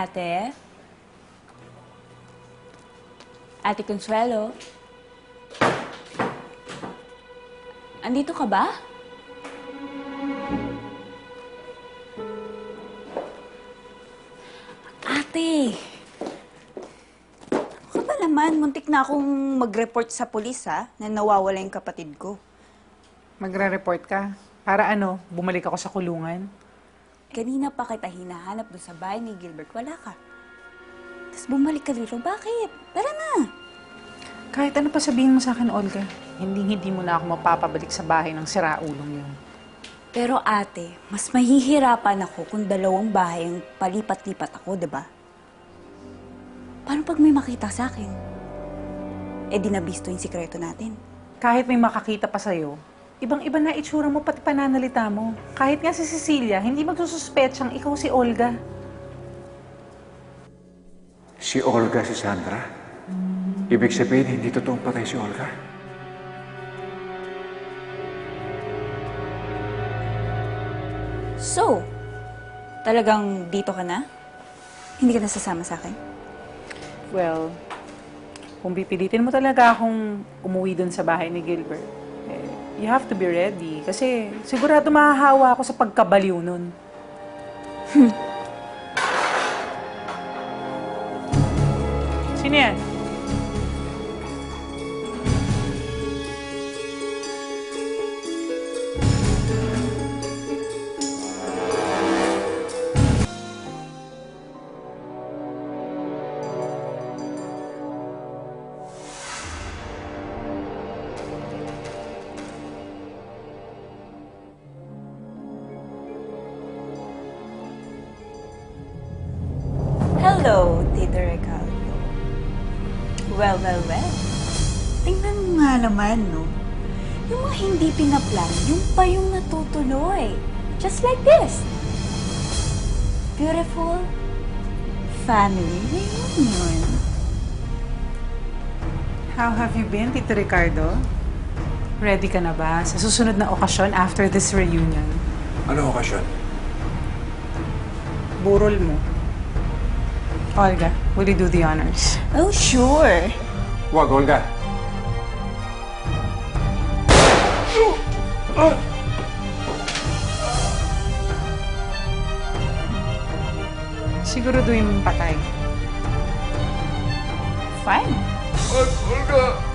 Ate? Ate Consuelo? Andito ka ba? Ate! Ako ba naman, muntik na akong mag-report sa pulis ha, na nawawala yung kapatid ko. Magre-report ka? Para ano, bumalik ako sa kulungan? Kanina pa kita hinahanap doon sa bahay ni Gilbert, wala ka. Tapos bumalik ka dito, bakit? Tara na! Kahit ano pa sabihin mo sa akin, Olga, hindi hindi mo na ako mapapabalik sa bahay ng siraulong yun. Pero ate, mas mahihirapan ako kung dalawang bahay ang palipat-lipat ako, di ba? Paano pag may makita sa akin? Eh di nabisto yung sikreto natin. Kahit may makakita pa sa'yo, ibang-iba na itsura mo pati pananalita mo. Kahit nga si Cecilia, hindi magsususpetsang ikaw si Olga. Si Olga si Sandra? Ibig sabihin, hindi totoong patay si Olga? So, talagang dito ka na? Hindi ka nasasama sa akin? Well, kung pipilitin mo talaga akong umuwi dun sa bahay ni Gilbert, you have to be ready. Kasi sigurado mahahawa ako sa pagkabaliw nun. Sino yan? Hello, Tito Ricardo. Well, well, well. Tingnan mo nga naman, no? Yung mga hindi pinaplan, yung pa yung natutuloy. Just like this. Beautiful family reunion. How have you been, Tito Ricardo? Ready ka na ba sa susunod na okasyon after this reunion? Ano okasyon? Burol mo. Olga, will you do the honors? Oh, sure. Wag, Olga. Siguraduhin mong patay. Fine. Wag, Olga!